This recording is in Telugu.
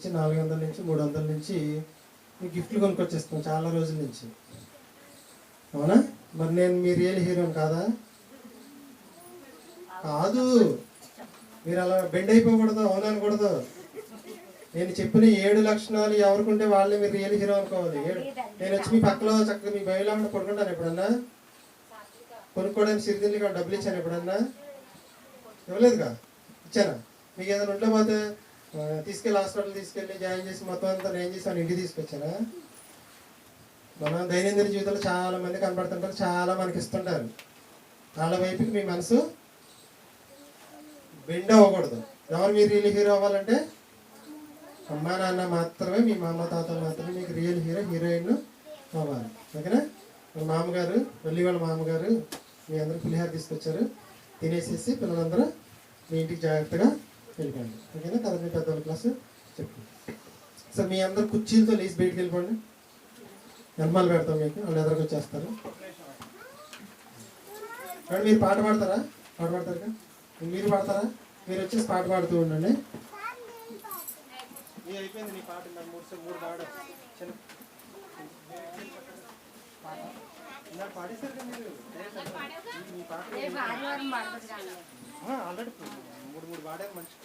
నుంచి నాలుగు వందల నుంచి మూడు వందల నుంచి మీ గిఫ్ట్లు కొనుక్కొచ్చేస్తాం చాలా రోజుల నుంచి. అవునా? మరి నేను మీ రియల్ హీరోని కాదా? కాదు. మీరు అలా బెండ్ అయిపోకూడదు అవును అనకూడదు? నేను చెప్పిన ఏడు లక్షణాలు ఎవరికుంటే వాళ్ళే మీరు రియల్ హీరో అనుకోవాలి. నేను వచ్చి మీ పక్కలో చక్కగా మీ బయలు అక్కడ కొనుక్కుంటాను ఎప్పుడన్నా? కొనుక్కోవడానికి సిరిదిల్లిగా డబ్బులు ఇచ్చాను ఎప్పుడన్నా? ఇవ్వలేదుగా? ఇచ్చానా? మీకు ఏదైనా ఉంటే పోతే తీసుకెళ్ళి హాస్పిటల్ తీసుకెళ్ళి జాయిన్ చేసి మొత్తం అంతా నేను చేసి ఇంటికి తీసుకొచ్చారా మన దైనందిన జీవితంలో చాలా మంది కనపడుతుంటారు చాలా మనకి ఇస్తుంటారు. వాళ్ళ వైపుకి మీ మనసు బెండ్ అవ్వకూడదు. ఎవరు మీరు రియల్ హీరో అవ్వాలంటే అమ్మా నాన్న మాత్రమే మీ మామ తాతలు మాత్రమే మీకు రియల్ హీరో హీరోయిన్ అవ్వాలి. ఓకేనా? వాళ్ళ మామగారు వెళ్ళి వాళ్ళ మామగారు మీ అందరూ పులిహార తీసుకొచ్చారు. తినేసేసి పిల్లలందరూ మీ ఇంటికి జాగ్రత్తగా వెళ్ళిపోండి ఓకేనా తర్వాత మీ పెద్దవాళ్ళ క్లాసు చెప్పు సార్ మీ అందరు కుర్చీలతో లేచి బయటికి వెళ్ళిపోండి ఎనమాలు పెడతాం మీకు వాళ్ళు ఎదురుకు వచ్చేస్తారు మీరు పాట పాడతారా పాట పాడతారుగా మీరు పాడతారా మీరు వచ్చేసి పాట పాడుతూ ఉండండి నీ అయిపోయింది నీ పాట ఇందాక మూడు సార్లు మూడు పాడు చిన్న ఇందాక పాడేశారు కదా మీరు ఆల్రెడీ మూడు మూడు పాడారు మంచి